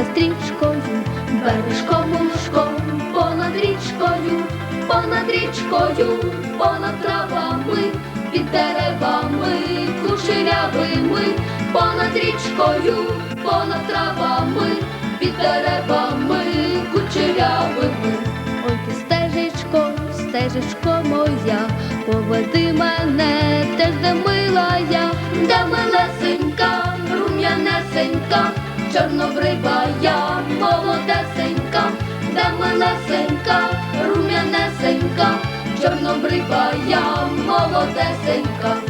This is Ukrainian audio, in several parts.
в'ється стрічкою, бережком лужком, понад річкою, понад річкою, понад травами, під деревами, кучерявими, понад річкою, понад травами, під деревами, кучерявими. Ой ти стежечко, стежечко моя, поведи мене, теж де мила я, де милесенька, рум'янесенька, чорнобрива я, молодесенька, да милесенька, рум'янесенька, чорнобрива я, молодесенька.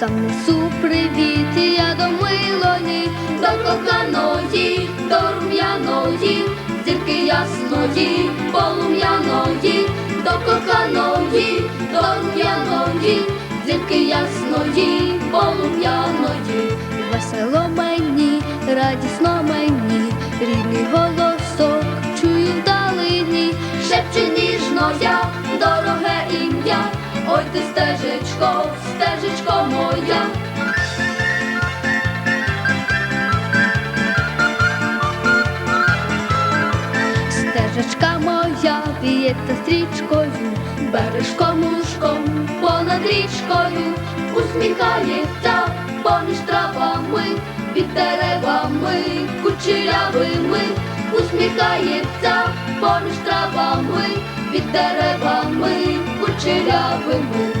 Сам несу привіт я до милої, до коханої, до рум'яної, зірки ясної, полум'яної, до коханої, до рум'яної, зірки ясної, полум'яної. Весело мені, радісно мені, рідний голосок чую вдалині, шепче ніжно я, дороге ім'я, ой ти стежечко, стежечко моя. Стежечка моя віється стрічкою, бережком лужком понад річкою, усміхається поміж травами, під деревами, кучерявими, усміхається поміж травами, під деревами, кучерявими.